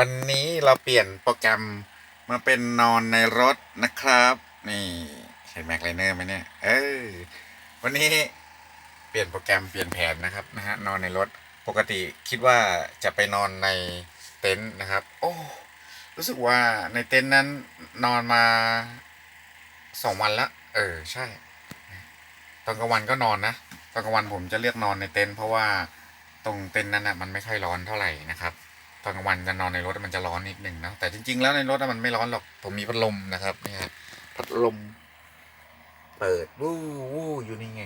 วันนี้เราเปลี่ยนโปรแกรมมาเป็นนอนในรถนะครับ นี่เห็นแม็กไลเนอร์ไหมเนี่ยเออวันนี้เปลี่ยนโปรแกรมเปลี่ยนแผนนะครับนะฮะนอนในรถปกติคิดว่าจะไปนอนในเต็นท์นะครับ โอ้รู้สึกว่าในเต็นท์นั้นนอนมาสองวันละเออใช่ ตอนกลางวันก็นอนนะตอนกลางวันผมจะเลือกนอนในเต็นท์เพราะว่าตรงเต็นท์นั้นนะมันไม่ค่อยร้อนเท่าไหร่นะครับ ตอนกลางวันจะนอนในรถมันจะร้อนนิดหนึ่งนะแต่จริง ๆ แล้วในรถมันไม่ร้อนหรอกผมมีพัดลมนะครับนี่ฮะพัดลม เปิดวู้วู้อยู่นี่ไง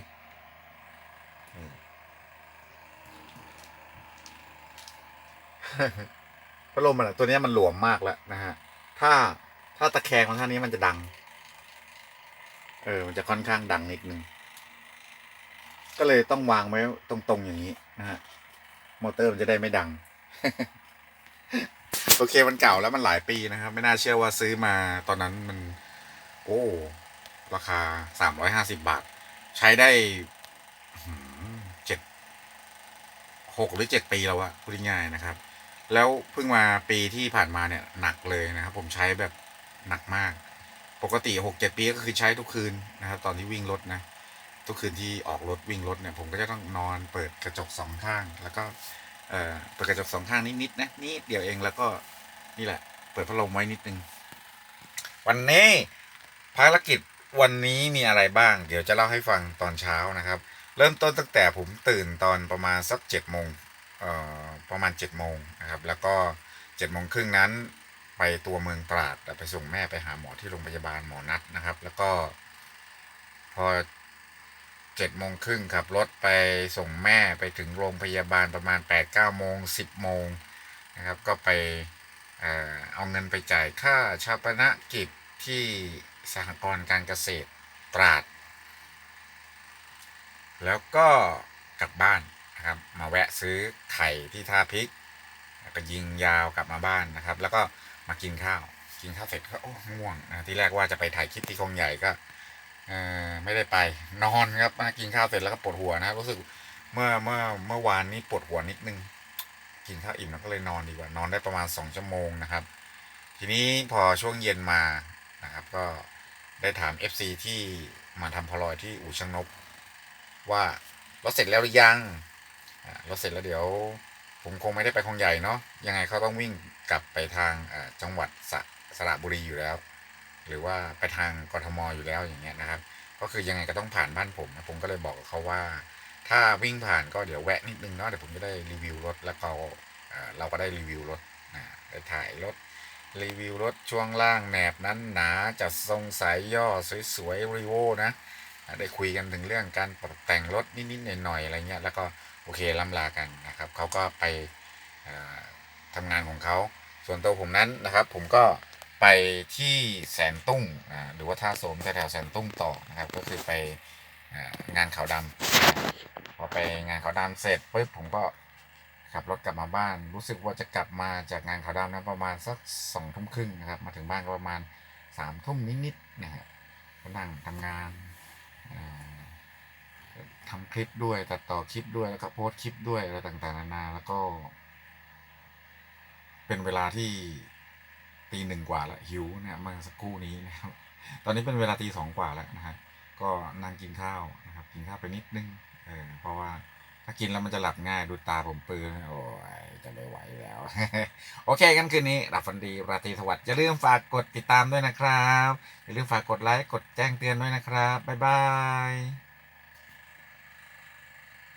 พัดลมมันอะตัวนี้มันหลวมมากแล้วนะฮะถ้าถ้าตะแคงมาท่านี้มันจะดัง เออ มันจะค่อนข้างดังนิดนึง ก็เลยต้องวางไว้ตรงๆอย่างนี้นะฮะ มอเตอร์มันจะได้ไม่ดัง โอเคมันเก่าแล้วมันหลายปีนะครับ ไม่น่าเชื่อว่าซื้อมาตอนนั้นมัน โอ้ ราคาสามร้อยห้าสิบาท ใช้ได้เจ็ดหกหรือเจ็ดปีแล้วอะพูดง่ายๆนะครับ แล้วเพิ่งมาปีที่ผ่านมาเนี่ยหนักเลยนะครับ ผมใช้แบบหนักมาก ปกติหกเจ็ดปีก็คือใช้ทุกคืนนะครับ ตอนที่วิ่งรถนะ ทุกคืนที่ออกรถวิ่งรถเนี่ย ผมก็จะต้องนอนเปิดกระจกสองข้าง แล้วก็ เอ่อเปิดกระจกสองข้างนิดๆนะนิดเดียวเองแล้วก็นี่แหละ เปิดพัดลมไว้นิดนึง วันนี้ภารกิจวันนี้มีอะไรบ้าง เดี๋ยวจะเล่าให้ฟังตอนเช้านะครับ เริ่มต้นตั้งแต่ผมตื่นตอนประมาณสักเจ็ดโมงเอ่อประมาณเจ็ดโมงนะครับ แล้วก็เจ็ดโมงครึ่งนั้นไปตัวเมืองตราดไปส่งแม่ไปหาหมอที่โรงพยาบาลหมอนัดนะครับ แล้วก็ พอ เจ็ดโมงครึ่งขับรถไปส่งแม่ไปถึงโรงพยาบาลประมาณแปดเก้าโมงสิบโมงนะครับก็ไปเอาเงินไปจ่ายค่าชาปนกิจที่สหกรณ์การเกษตรตราด แล้วก็กลับบ้านนะครับมาแวะซื้อไข่ที่ท่าพริกก็ยิงยาวกลับมาบ้านนะครับ แล้วก็มากินข้าว กินข้าวเสร็จก็โอ้ง่วงนะที่แรกว่าจะไปถ่ายคลิปที่คลองใหญ่ก็ เออไม่ได้ไปนอนครับมากินข้าวเสร็จแล้วก็ปวดหัวนะรู้สึกเมื่อเมื่อเมื่อวานนี้ปวดหัวนิดนึง กินข้าวอิ่มแล้วก็เลยนอนดีกว่า นอนได้ประมาณสองชั่วโมงนะครับ ทีนี้พอช่วงเย็นมานะครับ ก็ได้ถาม FC ที่มาทำพลอยที่อู่ช่างนบว่ารถเสร็จแล้วหรือยังอ่ารถเสร็จแล้วเดี๋ยว ผมคงไม่ได้ไปคลองใหญ่เนาะยังไงเขาต้องวิ่งกลับไปทางจังหวัดสระบุรีอยู่แล้ว หรือว่าไปทางกรทมอยู่แล้วอย่างเงี้ยนะครับ ก็คือยังไงก็ต้องผ่านบ้านผมนะผมก็เลยบอกกับเขาว่า ถ้าวิ่งผ่านก็เดี๋ยวแวะนิดนึงเนาะเดี๋ยวผมจะได้รีวิวรถแล้วเอ่อเราก็ได้รีวิวรถนะได้ถ่ายรถรีวิวรถช่วงล่างแหนบนั้นหนาจัดทรงสายย่อสวยๆรีโวนะได้คุยกันถึงเรื่องการปรับแต่งรถนิดๆหน่อยๆอะไรเงี้ยแล้วก็โอเคล่ำลากันนะครับเขาก็ไปทำงานของเขาส่วนตัวผมนั้นนะครับ ผมก็ ไปที่แสนตุ้งอ่าหรือว่าท่าโสมแถวแสนตุ้งต่อนะครับ ก็คือไปงานขาวดำพอไปงานขาวดำเสร็จปุ๊บผมก็ขับรถกลับมาบ้าน รู้สึกว่าจะกลับมาจากงานขาวดำนะประมาณสักสองทุ่มครึ่งนะครับ มาถึงบ้านก็ประมาณสามทุ่มนิดๆนะฮะก็นั่งทำงานอ่าทำคลิปด้วยตัดต่อคลิปด้วยแล้วก็โพสต์คลิปด้วยอะไรต่างๆนานาแล้วก็ เป็นเวลาที่ ตีหนึ่งกว่าแล้วหิวเนี่ยเมื่อสักครู่นี้นะครับ ตอนนี้เป็นเวลาตีสองกว่าแล้วนะฮะก็นั่งกินข้าวนะครับ กินข้าวไปนิดนึงเออเพราะว่าถ้ากินแล้วมันจะหลับง่ายดูตาผมปืนโอ้ยจะไม่ไหวแล้ว โอเคกันคืนนี้หลับฝันดีราตรีสวัสดิ์อย่าลืมฝากกดติดตามด้วยนะครับอย่าลืมฝากกดไลค์กดแจ้งเตือนด้วยนะครับบ๊ายบาย